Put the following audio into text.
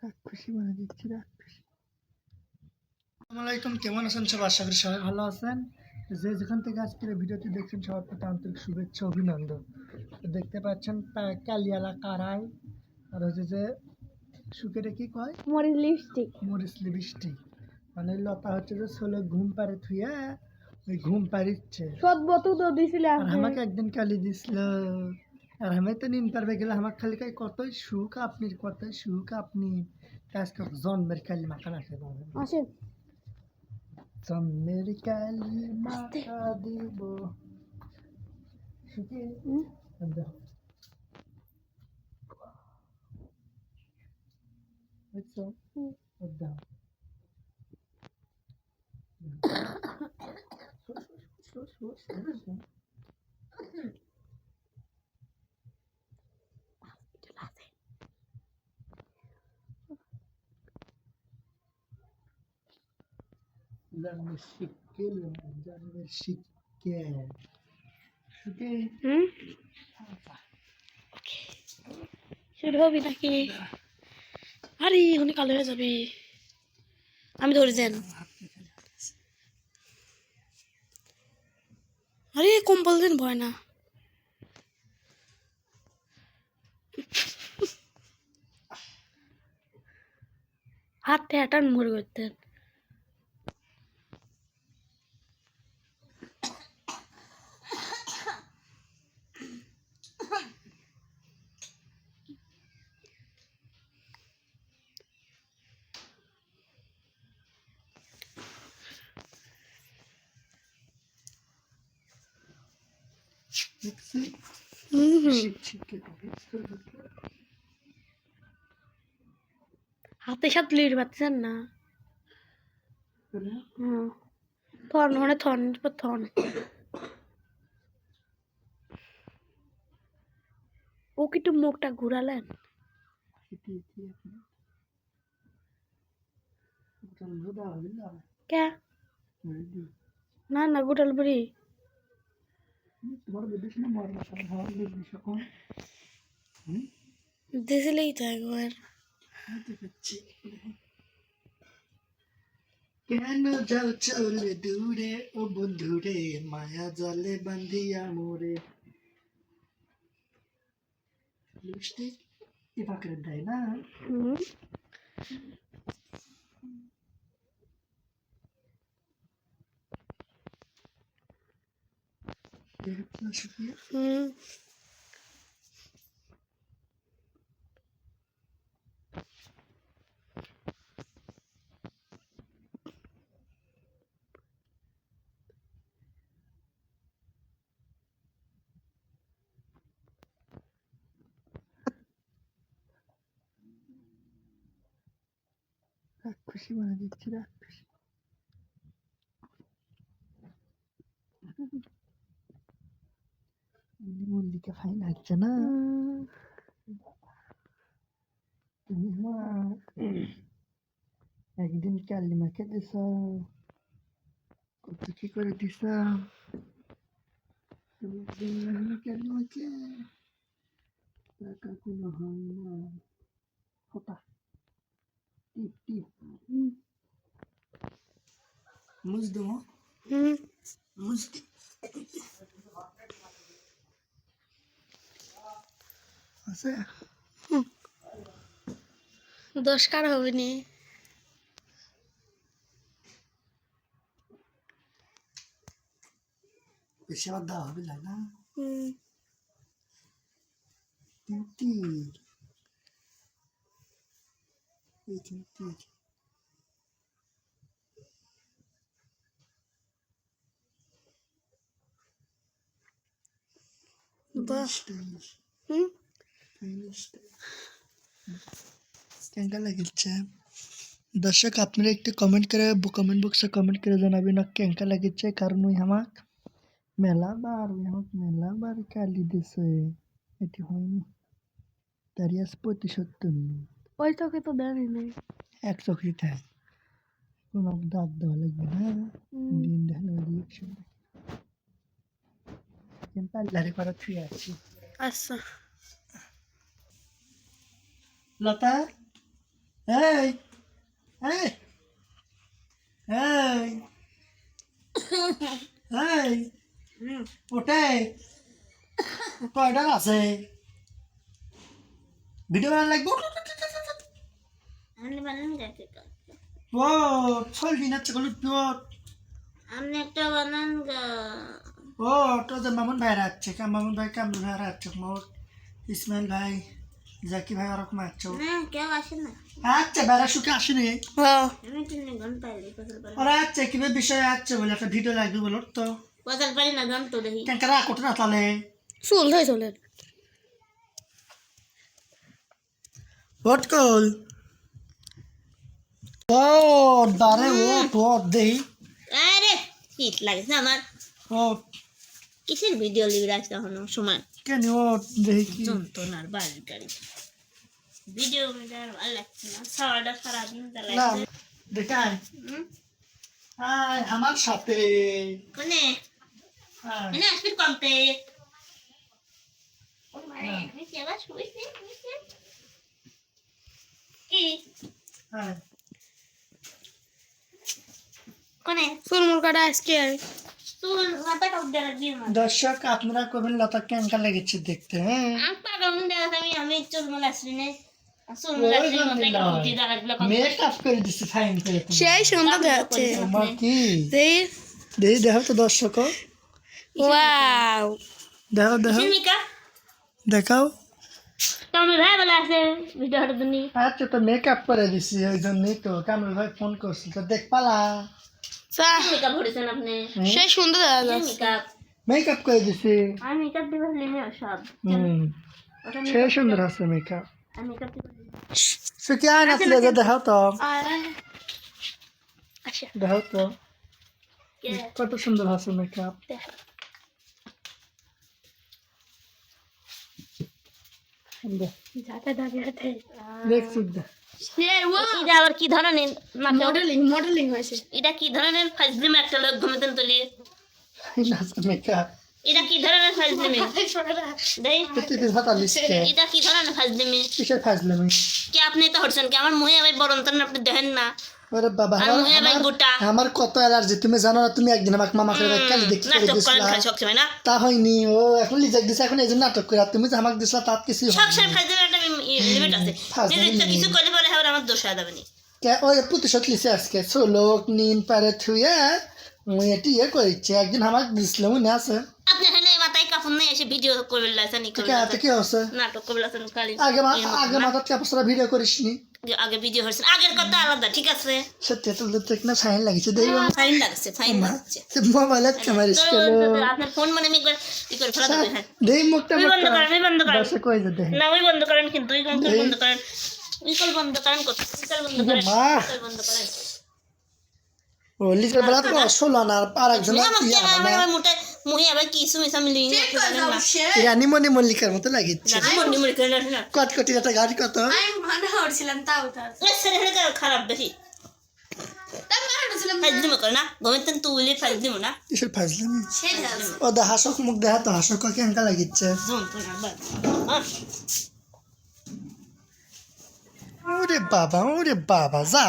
মানে দিচ্ছি কেমন আছেন সব আশা করি সবাই ভালো আছেন। যে যেখান থেকে আজকের ভিডিওটি দেখছেন সবার প্রতি আন্তরিক শুভেচ্ছা অভিনন্দন। দেখতে পাচ্ছেন কালিয়ালা কারাই। আর হচ্ছে যে সুকেরে কি কয়? মরিচ লিপস্টিক মরিচ লিপস্টিক মানে লতা হচ্ছে যে ছোলে ঘুম পারে থুয়ে ওই ঘুম পারিচ্ছে সদ বতু তো দিছিলে আমাকে একদিন কালি দিছিল। আর আমি তো নিন পারবে গেলে আমার খালি কয় কতই সুখ আপনি কতই সুখ আপনি কাজ কর জন্মের কালি মাখা রাখে বাবা আসেন জন্মের কালি মাখা দিব সুখে হুম? জন্মের শিখকে জন্মের শিখকে সুখে হুম? শুরু হবি নাকি? আরে উনি কালো হয়ে যাবে। আমি ধরে যান আরে কম্বল দিন ভয় না। হাতে হাঁটান মরে করতেন। হাতে সাথে লিট পাচ্ছেন না? হুম থন মানে থন থন। ও কি একটু মুখটা ঘুরালেন? কে? না না গুটাল বুড়ি। দিছিলেই তো একবার। কেন যাও চলে দূরে? ও বন্ধুরে মায়া জলে বান্ধিয়া মোরে লিপস্টিক এ পাকড়ে দেয় না? হুম দেখো সুফিয়া হুম মল্লিকা ফাইন আসছে না একদিন কালিমাকে দিছ কত কি করে মেহনা কালিমাকে টাকা কোনো হয় না ফটা টিপ টিপ মুজ দেবো মুজ আছে দশ কার হবে নি বেশি আবার দেওয়া হবে না না হুম তিন তিন এই তিন তিন বাহ হুম কেঙ্কা লাগিচ্ছে দর্শক আপনারা একটু কমেন্ট করে কমেন্ট বক্সে কমেন্ট করে জানাবেন কেঙ্কা লাগিচ্ছে কারণ ওই আমাক মেলা বার ওই আমাক মেলা বার কালি দিছে এটি হয়নি তারই আজ প্রতিশোধ তুমি ওই তোকে তো নাই এক চোখে থাক কোনো দাগ দেওয়া লাগবে না। দিন দেখালে রিয়েকশন পাল্লারে করা থুয়ে আছি আচ্ছা লতা? এই এই এই এই ওটে কয়টা আছে? ভিডিও বানানো লাগবে? আপনি বানান গাছে ও ছলবি না চকলেট পিওর। আপনি একটা বানান গা। ও তো মামুন ভাইরা আছে কাম মামুন ভাই কামরুল ভাইরা আছে মোর ইসমাইল ভাই। জাকি ভাই ওরকম কেউ আসে না। আচ্ছা বেড়া শুকে আসেনি? ওরা আছে কীভাবে বিষয় আছে বলে একটা ভিডিও লাগবে বলো তো। কোথাল পারি না গান তো দেখি। কেন কারা কোটে না তাহলে? চুল ধরে হোয়াট কল। ও দারে ও তো দেই। আরে শীত লাগছে আমার। ও কিসের ভিডিও লিবি রাখতে হনো সময়। কেন কি যন্ত্রণার বাড়ির গাড়ি। ভিডিও মিটার ভালো লাগছে না। সারাটা সারাদিন দেখাই? আয়। আমার সাথে। কোনে? এনে আসবি কমতে। কোনে? চুল মুরগাটা আজকে দর্শক আপনারা কবেন লতা কেনকা লেগেছে দেখতে হ্যাঁ? দেখা। সেই সুন্দর দেখাচ্ছে। তো দর্শক। দেখো দেখো দেখাও। তুমি ভাই বলে আছে আচ্ছা তো মেকআপ করে দিছি ওই জন্যই তো। কামরুল ভাই ফোন করছি তো দেখ পালা। চা মেকআপ করেছেন আপনি সেই সুন্দর দেখা যাচ্ছে মেকআপ মেকআপ করে দিছি আমি মেকআপ দিবে লিনে সব হুম ওটা সে সুন্দর আছে মেকআপ আমি মেকআপ দিবে সে কি আয় নাচলে যে দেখাও তো এটা আবার কি ধরনের মডেলিং মডেলিং হয়েছে। এটা কি ধরনের ফাজলিম একটা লোক ঘুমাতেন তুলি? এটা কি ধরনের ফাজলিমি এটা কি ধরনের ফাজলিমি কিসের ফাজলামি কি আপনি তো হচ্ছেন কি? আমার মুহে ভাই বরণ আপনি দেখেন না। ওরে বাবা আমার- কত অ্যালার্জি। তুমি জানো না তুমি একদিন আমাকে মামা করে কালি করে না। তা হয়নি। ও এখন লিজাক দিছে এখন এই জন্য নাটক করে তুমি যে আমাকে দিছিলা তার কিছু সবসময় ফাজলিমের একটা লিমিট আছে। কিছু করলে আমার দোষ হয়ে যাবে নি ওই প্রতিশোধ লিছে আজকে সোলোক নিন পারে থুয়ে মুই এটি ইয়ে করেছে একদিন আমাকে দিছিল মনে আছে আপনি এখানে মাথায় কাপড় নিয়ে এসে ভিডিও করবে লাইছেন ই করবে আছে কি হচ্ছে নাটক করবে লাইছেন খালি আগে আগে না। মাথার কাপড় ভিডিও করিস নি আগে ভিডিও হয়েছে আগের কথা আলাদা ঠিক আছে সত্যি তো দেখ না ফাইন লাগিছে দেই ফাইন লাগছে ফাইন লাগছে মোবাইলত ক্যামেরা তো- স্কেল তো- তো আপনার ফোন মানে আমি ই করে ফেলা হ্যাঁ দেই মুখটা বন্ধ করেন বন্ধ করেন কই না ওই বন্ধ করেন কিন্তু কল বন্ধ করেন বন্ধ করেন বন্ধ করেন বন্ধ করেন। ও বেলা তো না আর একজন মোটে আবার মতো লাগিচ্ছে। না একটা গাড়ি কত? আমি মনে করছিলাম তাও সেরে খারাপ বেশি। ও দা হাসক মুখ দেখা তো হাসক কেনকা লাগিচ্ছে। জোন তো না বাদ হ্যাঁ ওরে বাবা ওরে বাবা যা